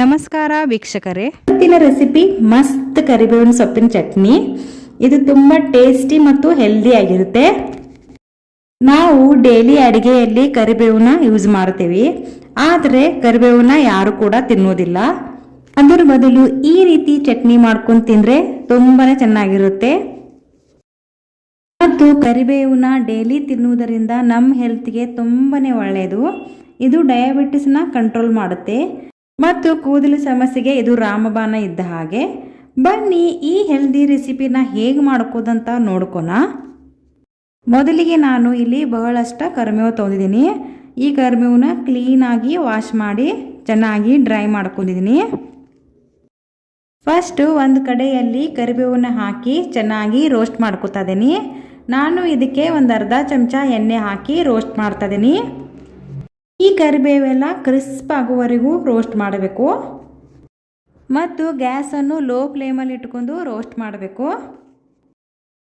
ನಮಸ್ಕಾರ ವೀಕ್ಷಕರೇ. ಇವತ್ತಿನ ರೆಸಿಪಿ ಮಸ್ತ್ ಕರಿಬೇವಿನ ಸೊಪ್ಪಿನ ಚಟ್ನಿ. ಇದು ತುಂಬ ಟೇಸ್ಟಿ ಮತ್ತು ಹೆಲ್ದಿ ಆಗಿರುತ್ತೆ. ನಾವು ಡೈಲಿ ಅಡಿಗೆಯಲ್ಲಿ ಕರಿಬೇವನ್ನ ಯೂಸ್ ಮಾಡ್ತೀವಿ. ಆದರೆ ಕರಿಬೇವನ್ನ ಯಾರು ಕೂಡ ತಿನ್ನೋದಿಲ್ಲ. ಅದರ ಬದಲು ಈ ರೀತಿ ಚಟ್ನಿ ಮಾಡ್ಕೊಂಡು ತಿಂದರೆ ತುಂಬಾನೇ ಚೆನ್ನಾಗಿರುತ್ತೆ. ಮತ್ತು ಕರಿಬೇವನ್ನ ಡೈಲಿ ತಿನ್ನುವುದರಿಂದ ನಮ್ಮ ಹೆಲ್ತ್ಗೆ ತುಂಬಾನೇ ಒಳ್ಳೆಯದು ಇದು ಡಯಾಬಿಟಿಸ್ನ ಕಂಟ್ರೋಲ್ ಮಾಡುತ್ತೆ. ಮತ್ತು ಕೂದಲು ಸಮಸ್ಯೆಗೆ ಇದು ರಾಮಬಾಣ ಇದ್ದ ಹಾಗೆ, ಬನ್ನಿ ಈ ಹೆಲ್ದಿ ರೆಸಿಪಿನ ಹೇಗೆ ಮಾಡ್ಕೋದಂತ ನೋಡ್ಕೋಣ. ಮೊದಲಿಗೆ ನಾನು ಇಲ್ಲಿ ಬಹಳಷ್ಟು ಕರ್ಮೇವು ತೊಗೊಂಡಿದ್ದೀನಿ. ಈ ಕರಿಮೇವನ್ನ ಕ್ಲೀನಾಗಿ ವಾಶ್ ಮಾಡಿ ಚೆನ್ನಾಗಿ ಡ್ರೈ ಮಾಡ್ಕೊಂಡಿದ್ದೀನಿ. ಫಸ್ಟು ಒಂದು ಕಡೆಯಲ್ಲಿ ಕರಿಬೇವನ್ನ ಹಾಕಿ ಚೆನ್ನಾಗಿ ರೋಸ್ಟ್ ಮಾಡ್ಕೋತಾ ಇದ್ದೀನಿ. ನಾನು ಇದಕ್ಕೆ ಒಂದು ಅರ್ಧ ಚಮಚ ಎಣ್ಣೆ ಹಾಕಿ ರೋಸ್ಟ್ ಮಾಡ್ತಾ ಇದ್ದೀನಿ. ಈ ಕರಿಬೇವೆಲ್ಲ ಕ್ರಿಸ್ಪ್ ಆಗುವವರೆಗೂ ರೋಸ್ಟ್ ಮಾಡಬೇಕು. ಮತ್ತು ಗ್ಯಾಸನ್ನು ಲೋ ಫ್ಲೇಮಲ್ಲಿ ಇಟ್ಕೊಂಡು ರೋಸ್ಟ್ ಮಾಡಬೇಕು.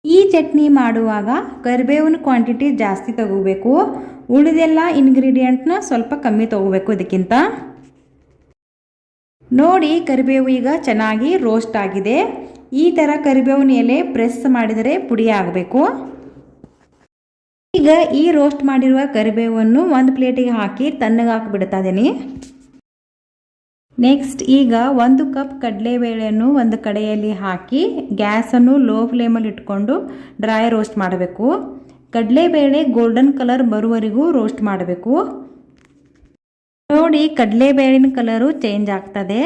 ಈ ಚಟ್ನಿ ಮಾಡುವಾಗ ಕರಿಬೇವಿನ ಕ್ವಾಂಟಿಟಿ ಜಾಸ್ತಿ ತಗೋಬೇಕು. ಉಳಿದೆಲ್ಲ ಇಂಗ್ರೀಡಿಯೆಂಟ್ನ ಸ್ವಲ್ಪ ಕಮ್ಮಿ ತಗೋಬೇಕು ಇದಕ್ಕಿಂತ. ನೋಡಿ ಕರಿಬೇವು ಈಗ ಚೆನ್ನಾಗಿ ರೋಸ್ಟ್ ಆಗಿದೆ. ಈ ಥರ ಕರಿಬೇವಿನ ಎಲೆ ಪ್ರೆಸ್ ಮಾಡಿದರೆ ಪುಡಿ ಆಗಬೇಕು. ಈಗ ಈ ರೋಸ್ಟ್ ಮಾಡಿರುವ ಕರಿಬೇವನ್ನು ಒಂದು ಪ್ಲೇಟಿಗೆ ಹಾಕಿ ತಣ್ಣಗೆ ಹಾಕಿಬಿಡ್ತಾ ಇದ್ದೀನಿ ನೆಕ್ಸ್ಟ್ ಈಗ ಒಂದು ಕಪ್ ಕಡಲೆಬೇಳೆಯನ್ನು ಒಂದು ಕಡೆಯಲ್ಲಿ ಹಾಕಿ ಗ್ಯಾಸನ್ನು ಲೋ ಫ್ಲೇಮಲ್ಲಿ ಇಟ್ಕೊಂಡು ಡ್ರೈ ರೋಸ್ಟ್ ಮಾಡಬೇಕು. ಕಡಲೆಬೇಳೆ ಗೋಲ್ಡನ್ ಕಲರ್ ಬರುವವರೆಗೂ ರೋಸ್ಟ್ ಮಾಡಬೇಕು. ನೋಡಿ ಕಡಲೆಬೇಳಿನ ಕಲರು ಚೇಂಜ್ ಆಗ್ತದೆ.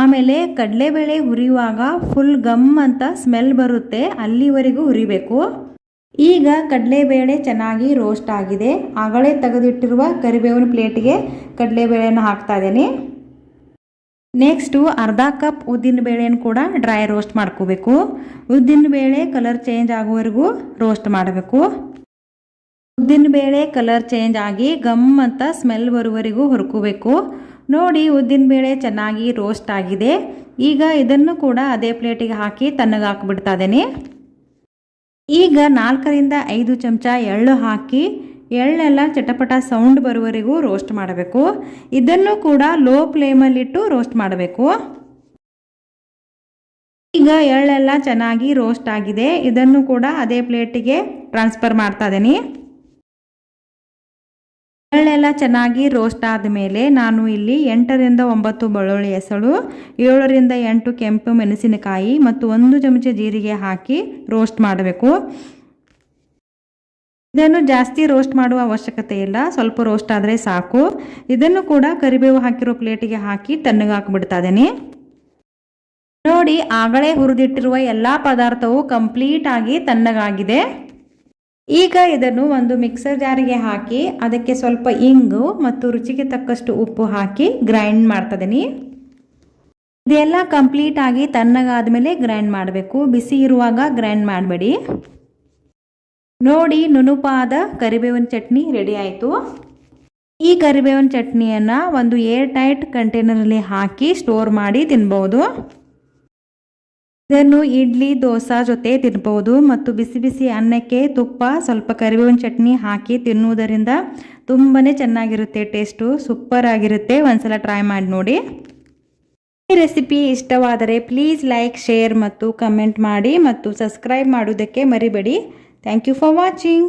ಆಮೇಲೆ ಕಡಲೆಬೇಳೆ ಹುರಿಯುವಾಗ ಫುಲ್ ಗಮ್ ಅಂತ ಸ್ಮೆಲ್ ಬರುತ್ತೆ, ಅಲ್ಲಿವರೆಗೂ ಹುರಿಬೇಕು. ಈಗ ಕಡಲೆಬೇಳೆ ಚೆನ್ನಾಗಿ ರೋಸ್ಟ್ ಆಗಿದೆ. ಆಗಲೇ ತೆಗೆದಿಟ್ಟಿರುವ ಕರಿಬೇವಿನ ಪ್ಲೇಟ್ಗೆ ಕಡಲೆಬೇಳೆಯನ್ನು ಹಾಕ್ತಾ ಇದ್ದೀನಿ. ನೆಕ್ಸ್ಟು ಅರ್ಧ ಕಪ್ ಉದ್ದಿನ ಬೇಳೆಯನ್ನು ಕೂಡ ಡ್ರೈ ರೋಸ್ಟ್ ಮಾಡ್ಕೋಬೇಕು. ಉದ್ದಿನ ಬೇಳೆ ಕಲರ್ ಚೇಂಜ್ ಆಗುವವರೆಗೂ ರೋಸ್ಟ್ ಮಾಡಬೇಕು. ಉದ್ದಿನ ಬೇಳೆ ಕಲರ್ ಚೇಂಜ್ ಆಗಿ ಗಮ್ ಅಂತ ಸ್ಮೆಲ್ ಬರುವವರೆಗೂ ಹುರ್ಕೋಬೇಕು. ನೋಡಿ ಉದ್ದಿನ ಬೇಳೆ ಚೆನ್ನಾಗಿ ರೋಸ್ಟ್ ಆಗಿದೆ. ಈಗ ಇದನ್ನು ಕೂಡ ಅದೇ ಪ್ಲೇಟಿಗೆ ಹಾಕಿ ತಣ್ಣಗೆ ಹಾಕಿಬಿಡ್ತಾ ಇದ್ದೀನಿ. ಈಗ ನಾಲ್ಕರಿಂದ ಐದು ಚಮಚ ಎಳ್ಳು ಹಾಕಿ, ಎಳ್ಳೆಲ್ಲ ಚಟಪಟ ಸೌಂಡ್ ಬರುವವರೆಗೂ ರೋಸ್ಟ್ ಮಾಡಬೇಕು. ಇದನ್ನು ಕೂಡ ಲೋ ಫ್ಲೇಮಲ್ಲಿಟ್ಟು ರೋಸ್ಟ್ ಮಾಡಬೇಕು. ಈಗ ಎಳ್ಳೆಲ್ಲ ಚೆನ್ನಾಗಿ ರೋಸ್ಟ್ ಆಗಿದೆ. ಇದನ್ನು ಕೂಡ ಅದೇ ಪ್ಲೇಟಿಗೆ ಟ್ರಾನ್ಸ್ಫರ್ ಮಾಡ್ತಾ ಇದ್ದೀನಿ. ಎಳ್ಳೆಲ್ಲ ಚೆನ್ನಾಗಿ ರೋಸ್ಟ್ ಆದಮೇಲೆ ನಾನು ಇಲ್ಲಿ ಎಂಟರಿಂದ ಒಂಬತ್ತು ಬೆಳ್ಳುಳ್ಳಿ ಹೆಸಳು, ಏಳರಿಂದ ಎಂಟು ಕೆಂಪು ಮೆಣಸಿನಕಾಯಿ ಮತ್ತು ಒಂದು ಚಮಚ ಜೀರಿಗೆ ಹಾಕಿ ರೋಸ್ಟ್ ಮಾಡಬೇಕು. ಇದನ್ನು ಜಾಸ್ತಿ ರೋಸ್ಟ್ ಮಾಡುವ ಅವಶ್ಯಕತೆ ಇಲ್ಲ, ಸ್ವಲ್ಪ ರೋಸ್ಟ್ ಆದರೆ ಸಾಕು. ಇದನ್ನು ಕೂಡ ಕರಿಬೇವು ಹಾಕಿರೋ ಪ್ಲೇಟಿಗೆ ಹಾಕಿ ತಣ್ಣಗೆ ಹಾಕಿಬಿಡ್ತಾ ಇದ್ದೀನಿ. ನೋಡಿ, ಆಗಲೇ ಹುರಿದಿಟ್ಟಿರುವ ಎಲ್ಲ ಪದಾರ್ಥವು ಕಂಪ್ಲೀಟ್ ಆಗಿ ತಣ್ಣಗಾಗಿದೆ. ಈಗ ಇದನ್ನು ಒಂದು ಮಿಕ್ಸರ್ ಜಾರಿಗೆ ಹಾಕಿ ಅದಕ್ಕೆ ಸ್ವಲ್ಪ ಇಂಗು ಮತ್ತು ರುಚಿಗೆ ತಕ್ಕಷ್ಟು ಉಪ್ಪು ಹಾಕಿ ಗ್ರೈಂಡ್ ಮಾಡ್ತಿದ್ದೀನಿ ಇದೆಲ್ಲ ಕಂಪ್ಲೀಟ್ ಆಗಿ ತಣ್ಣಗಾದ್ಮೇಲೆ ಗ್ರೈಂಡ್ ಮಾಡಬೇಕು. ಬಿಸಿ ಇರುವಾಗ ಗ್ರೈಂಡ್ ಮಾಡಬೇಡಿ. ನೋಡಿ ನುಣುಪಾದ ಕರಿಬೇವಿನ ಚಟ್ನಿ ರೆಡಿ ಆಯಿತು. ಈ ಕರಿಬೇವಿನ ಚಟ್ನಿಯನ್ನು ಒಂದು ಏರ್ ಟೈಟ್ ಕಂಟೈನರಲ್ಲಿ ಹಾಕಿ ಸ್ಟೋರ್ ಮಾಡಿ ತಿನ್ಬೋದು. ಇದನ್ನು ಇಡ್ಲಿ, ದೋಸೆ ಜೊತೆ ತಿನ್ಬೋದು ಮತ್ತು ಬಿಸಿ ಬಿಸಿ ಅನ್ನಕ್ಕೆ ತುಪ್ಪ, ಸ್ವಲ್ಪ ಕರಿಬೇವಿನ ಚಟ್ನಿ ಹಾಕಿ ತಿನ್ನುವುದರಿಂದ ತುಂಬಾ ಚೆನ್ನಾಗಿರುತ್ತೆ, ಟೇಸ್ಟು ಸೂಪರ್ ಆಗಿರುತ್ತೆ ಒಂದ್ಸಲ ಟ್ರೈ ಮಾಡಿ ನೋಡಿ. ಈ ರೆಸಿಪಿ ಇಷ್ಟವಾದರೆ ಪ್ಲೀಸ್ ಲೈಕ್, ಶೇರ್ ಮತ್ತು ಕಮೆಂಟ್ ಮಾಡಿ ಮತ್ತು ಸಬ್ಸ್ಕ್ರೈಬ್ ಮಾಡುವುದಕ್ಕೆ ಮರಿಬೇಡಿ. Thank you for watching.